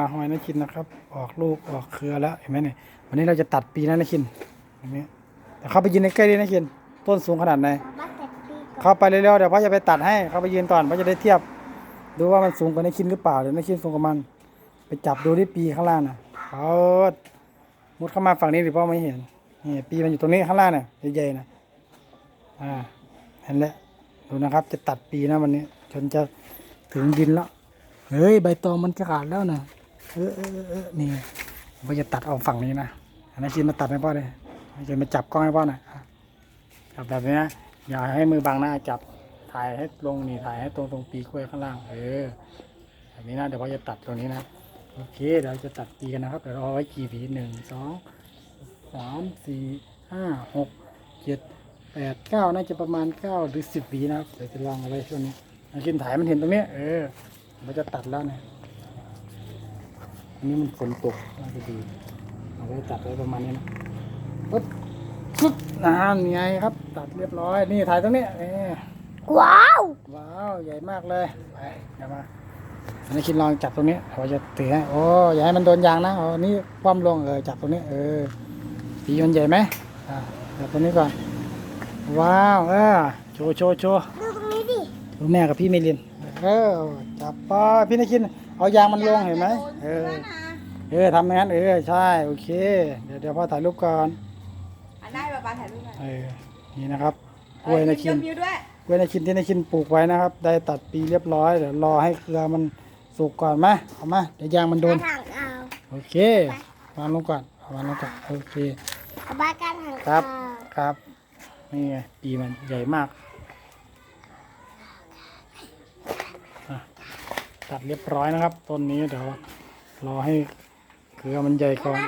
มาหอยนะคินนะครับ ออกลูกออกเครือแล้วเห็นไหมเนี่ยวันนี้เราจะตัดปีนะนะคินเห็นไหมแต่เข้าไปยืนในใกล้ดินะคิน ต้นสูงขนาดไหนเข้าไปเร็วๆเดี๋ยวพ่อจะไปตัดให้เข้าไปยืนก่อนพ่อจะได้เทียบ ดูว่ามันสูงกว่าในคินหรือเปล่าเดี๋ยวในคินสูงกว่ามัน ไปจับดูที่ปีข้างล่างน่ะเอามุดเข้ามาฝั่งนี้หรือพ่อไม่เห็นนี่ปีมันอยู่ตรงนี้ข้างล่างน่ะใหญ่ๆนะอ่าเห็นแล้วดูนะครับจะตัดปีนะวันนี้จนจะถึงดินแล้วเฮ้ย ใบตองมันจะขาดแล้วนะ เออเออเออนี่พ่อจะตัดเอาฝั่งนี้นะอันนั้นคินมาตัดให้พ่อเลยจะมาจับกล้องให้พ่อหน่อยจับแบบนี้นะอย่าให้มือบังหน้าจับถ่ายให้ลงนี่ถ่ายให้ตรงตรงปีกล้วยข้างล่างเออแบบนี้นะเดี๋ยวพ่อจะตัดตรงนี้นะโอเคเดี๋ยวเราจะตัดปีกันนะครับเดี๋ยวเราเอาไว้กี่หวีหนึ่งสองสามสี่ห้าหกเจ็ดแปดเก้าน่าจะประมาณเก้าหรือสิบหวีนะครับเดี๋ยวจะลองเอาไว้ช่วงนี้กินถ่ายมันเห็นตรงนี้เออเราจะตัดแล้วนะ อันนี้มันฝนตกน่าจะดีเอาไว้ตัดไว้ประมาณนี้นะปึ๊บปึ๊บนะนี่ไงครับ ตัดเรียบร้อย นี่ถ่ายตรงนี้เออว้าว ว้าว ใหญ่มากเลย ไปเดี๋ยวมาอันนี้คิดลองจับตรงนี้เราจะถือให้โอ้อย่าให้มันโดนยางนะเอานี่คว่ำลงเออจับตรงนี้ เออปีมันใหญ่ไหมอ่าจับตรงนี้ก่อน ว้าว เออโชว์โชว์โชว์ดูตรงนี้ดิดูแม่กับพี่เมลิน เออจับปอพี่นคินเอายางมันลงเห็นไหมเออเออทำอย่างนั้นเออใช่โอเค เดี๋ยวเดี๋ยวพ่อถ่ายรูปก่อนอันได้ปะปาถ่ายรูปหน่อยเออนี่นะครับกล้วยนคินยกนิ้วด้วยกล้วยในคินที่ในคินปลูกไว้นะครับ ได้ตัดปีเรียบร้อยเดี๋ยวรอให้เครือมันสุกก่อนมาเอามาเดี๋ยวยางมันโดนกระถางเอาโอเควางลงก่อนเอาวางลงก่อนโอเคเอาบ้านกระถางครับเอาครับนี่ไงปีมันใหญ่มากอะ ตัดเรียบร้อยนะครับ ต้นนี้เดี๋ยวรอให้เกลือมันใหญ่ก่อน